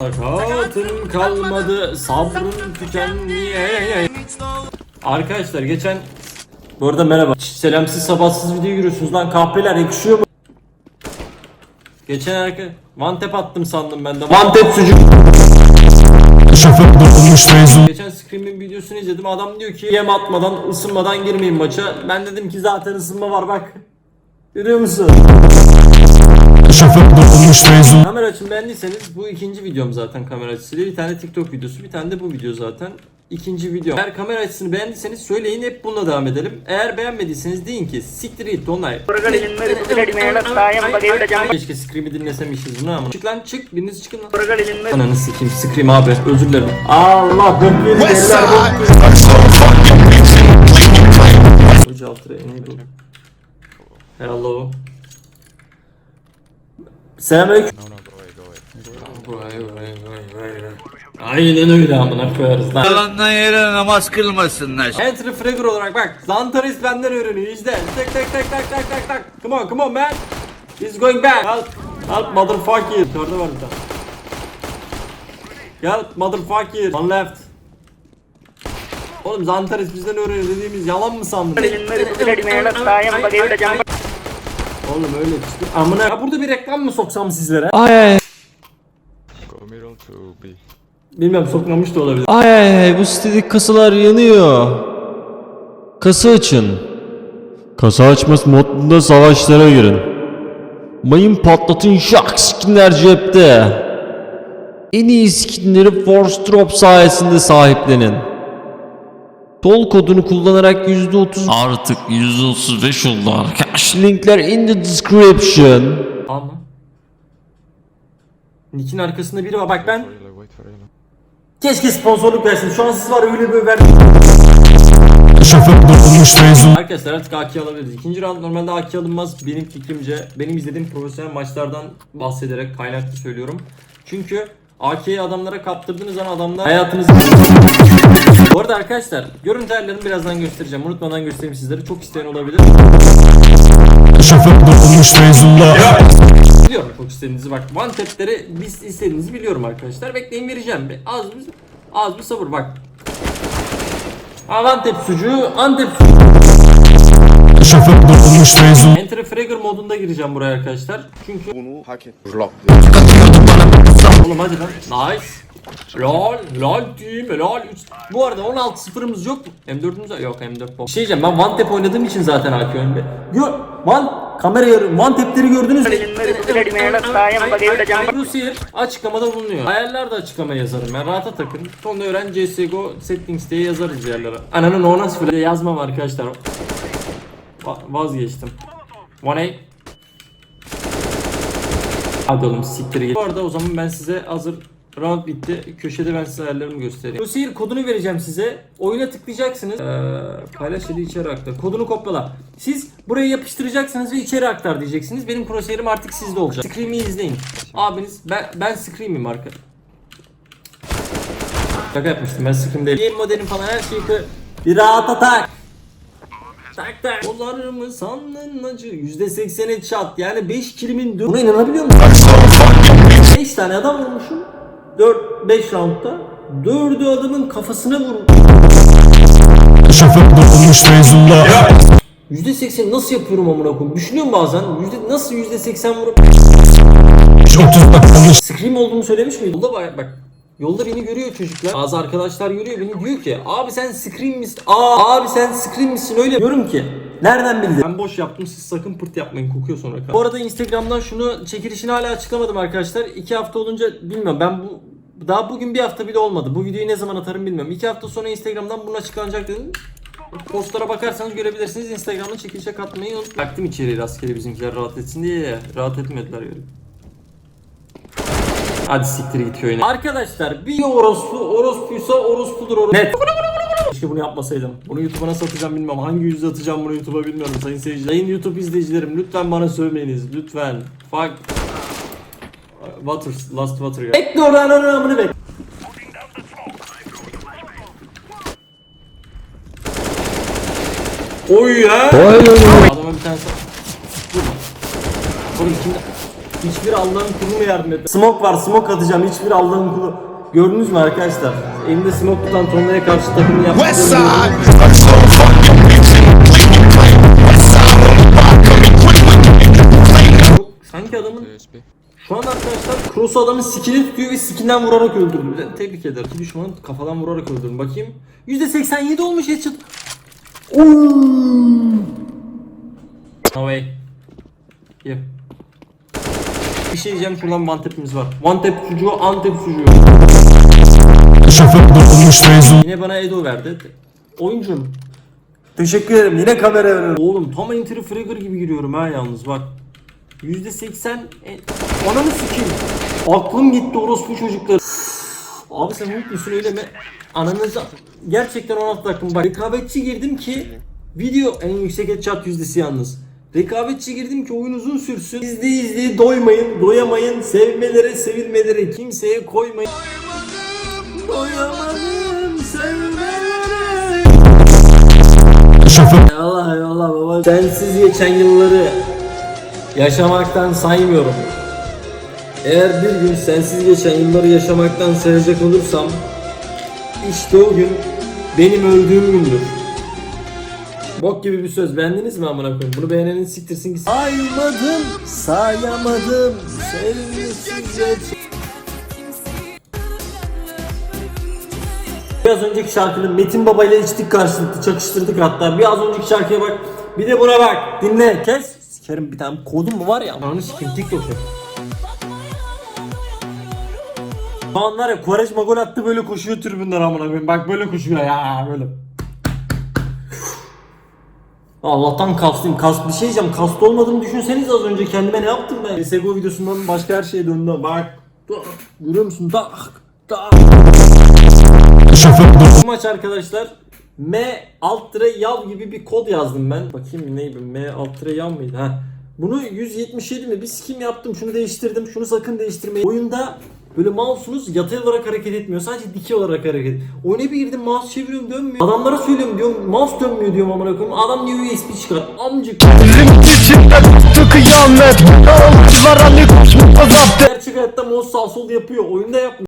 Takatım kalmadı, sabrım tükendi. Arkadaşlar geçen... Bu arada merhaba. Selamsız sabahsız video görüyorsunuz lan kahpeler yakışıyor mu? Geçen arka... Tap attım sandım ben de. Tap sucuk. Şoför durmuş mezun Geçen Scream'in videosunu izledim. Adam diyor ki yem atmadan, ısınmadan girmeyin maça. Ben dedim ki zaten ısınma var bak. Görüyor musun? Şoför durmuş mezun açım beğendiyseniz bu ikinci videom zaten kamera açısıyla. Bir tane TikTok videosu, bir tane de bu video zaten. ikinci video. Eğer kamera açısını beğendiyseniz söyleyin hep bununla devam edelim. Eğer beğenmediyseniz deyin ki siktir it onay. Keşke Scream'i dinlesemişiz bunu ama. Çık lan çık biriniz çıkın lan. Ananı sikeyim Scream abi özür dilerim. Allah bok verin eller bok verin. Hoca altı enable. Hello. Selamünaleyküm. No, no. Aynen öyle amına koyarız lan. Yalandan yere namaz kılmasınlar. Entry fragger olarak bak. Zantaris benden öğreniyor izle. Tak tak tak tak tak tak tak. Come on come on man. He's going back. Help. Help motherfucker. Dördü var bir tane. Help motherfucker. One left. Oğlum Zantaris bizden öğreniyor dediğimiz yalan mı sandın? Oğlum öyle çıktı. Şey. Amına. Ya burada bir reklam mı soksam sizlere? Ay ay. Bilmem sokmamış da olabilir Ay ay ay bu sitedeki kasalar yanıyor. Kasa açın. Kasa açması modunda savaşlara girin. Mayın patlatın şak skinler cepte. En iyi skinleri Force Drop sayesinde sahiplenin. Tol kodunu kullanarak %30 artık %35 oldu arkadaş. Linkler in the description. Ama Nick'in arkasında biri var bak ben. Keşke sponsorluk versin şu an siz var öyle böyle ver Şoför durmuş mezun Arkadaşlar artık AK alabiliriz. İkinci round normalde AK alınmaz benim fikrimce. Benim izlediğim profesyonel maçlardan bahsederek kaynaklı söylüyorum. Çünkü AK'yi adamlara kaptırdığınız zaman adamlar hayatınızı... Bu arada arkadaşlar görüntü ayarlarını birazdan göstereceğim. Unutmadan göstereyim sizlere. Çok isteyen olabilir. Şoför durmuş mezunlar Biliyorum çok istediğinizi bak. One tap'leri biz istediğinizi biliyorum arkadaşlar. Bekleyin vereceğim. Bir- Az bir, az bir sabır bak. Antep sucuğu, Antep sucuğu. Şoför durmuş mezun Enter Fragger modunda gireceğim buraya arkadaşlar. Çünkü bunu hak et. Oğlum hadi lan. Nice. Lol, lol team, lol 3. Bu arada 16 sıfırımız yok mu? M4'ümüz var. Yok M4 bomb. Bir şey diyeceğim ben one tap oynadığım için zaten AK önde. Gör, Man kameraya man tepleri gördünüz mü? Rusiyer açıklamada bulunuyor. Ayarlar da açıklama yazarım ben rahata takın. Sonra öğren CSGO settings diye yazarız yerlere. Ananın o nasıl falan yazmam arkadaşlar. Va vazgeçtim. One eight. Hadi oğlum siktir git. Bu arada o zaman ben size hazır round bitti. Köşede ben size ayarlarımı göstereyim. Crusader kodunu vereceğim size. Oyuna tıklayacaksınız. Ee, paylaş da içeri aktar. Kodunu kopyala. Siz buraya yapıştıracaksınız ve içeri aktar diyeceksiniz. Benim Crusader'ım artık sizde olacak. Scream'i izleyin. Abiniz ben ben Scream'im arka. Şaka yapmıştım ben Scream değil. Game modelim falan her şeyi. Bir rahat atak. Tak tak. Kollarımı sandın acı. %80 headshot yani 5 kilimin Buna inanabiliyor musun? 5 tane adam vurmuşum. 4 5 roundda. 4'ü adamın kafasına vurmuş. Şoför durmuş mezunlar %80 nasıl yapıyorum amına koyayım? Düşünüyorum bazen. Yüzde, nasıl %80 vurup 30 dakikalık Scream olduğumu söylemiş miydim? Yolda bak, bak. Yolda beni görüyor çocuklar. Bazı arkadaşlar görüyor beni diyor ki abi sen Scream misin? Aa abi sen Scream misin öyle diyorum ki. Nereden bildin? Ben boş yaptım siz sakın pırt yapmayın kokuyor sonra. Bu arada Instagram'dan şunu çekilişini hala açıklamadım arkadaşlar. 2 hafta olunca bilmiyorum ben bu daha bugün bir hafta bile olmadı. Bu videoyu ne zaman atarım bilmiyorum. 2 hafta sonra Instagram'dan bunun açıklanacak dedim. Postlara bakarsanız görebilirsiniz. Instagram'dan çekilişe katmayı unutmayın. Baktım içeriye rastgele bizimkiler rahat etsin diye ya. Rahat etmediler öyle. Hadi siktir git köyüne. Arkadaşlar bir orospu orospuysa orospudur orospu. Net. Keşke bunu yapmasaydım. Bunu YouTube'a nasıl atacağım bilmiyorum. Hangi yüzle atacağım bunu YouTube'a bilmiyorum sayın seyirciler. Sayın YouTube izleyicilerim lütfen bana sövmeyiniz. Lütfen. Fuck. Water, last water ya. Bekle oradan anamını bekle. Oy ya. Adama bir tane Vurma. Oğlum kimde? Hiçbir Allah'ın kuluna yardım etmez. Smoke var smoke atacağım hiçbir Allah'ın kulu. Gördünüz mü arkadaşlar? Elimde smoke tutan Tonya'ya karşı takımı yaptım. Sanki adamın. Şu an arkadaşlar cross adamın skill'i tutuyor ve skill'den vurarak öldürdüm. Tebrik ederim. İki düşmanı kafadan vurarak öldürdüm. Bakayım. %87 olmuş headshot. Oo. No way. Here. Bir şey diyeceğim şuradan one tap'imiz var. One tap sucuğu, antep sucuğu. Şoför durmuş Feyzullah Yine bana Edo verdi. Oyuncum. Teşekkür ederim. Yine kamera veriyorum. Oğlum tam Enter Fragger gibi giriyorum ha yalnız bak. %80 e, Ananı sikeyim. Aklım gitti orospu çocuklar. Abi sen mutlu musun öyle mi? Ananıza gerçekten 16 dakika bak. Rekabetçi girdim ki video en yüksek headshot yüzdesi yalnız. Rekabetçi girdim ki oyun uzun sürsün. İzleye izleye doymayın, doyamayın. Sevmelere, sevilmelere kimseye koymayın. Doyamadım sevmelere. Şoför Eyvallah eyvallah baba. Sensiz geçen yılları yaşamaktan saymıyorum. Eğer bir gün sensiz geçen yılları yaşamaktan sayacak olursam işte o gün benim öldüğüm gündür. Bok gibi bir söz beğendiniz mi amına koyayım? Bunu beğenenin siktirsin ki Saymadım, sayamadım Sevgisiz geç Biraz önceki şarkının Metin Baba ile içtik karşılıklı çakıştırdık hatta. Biraz önceki şarkıya bak. Bir de buna bak. Dinle. Kes. Sikerim bir tane kodum mu var ya? Ananı sikeyim TikTok yap. Şu an var ya Quaresma gol attı böyle koşuyor tribünden amına koyayım. Bak böyle koşuyor ya böyle. Allah'tan kastım. Kast bir şey diyeceğim. Kast olmadığını düşünseniz az önce kendime ne yaptım ben? CSGO videosundan başka her şeye döndü. Bak. Görüyor musun? Tak. Tak. Bu maç arkadaşlar M alt tire yav gibi bir kod yazdım ben. Bakayım neydi? M alt tire yav mıydı? Ha. Bunu 177 mi? Bir skim yaptım. Şunu değiştirdim. Şunu sakın değiştirmeyin. Oyunda böyle mouse'unuz yatay olarak hareket etmiyor. Sadece dikey olarak hareket. Oyuna bir girdim mouse çeviriyorum dönmüyor. Adamlara söylüyorum diyorum mouse dönmüyor diyorum amına koyayım. Adam diyor USB çıkar. Amcık. Gerçek hayatta mouse sağ sol yapıyor. Oyunda yapmıyor.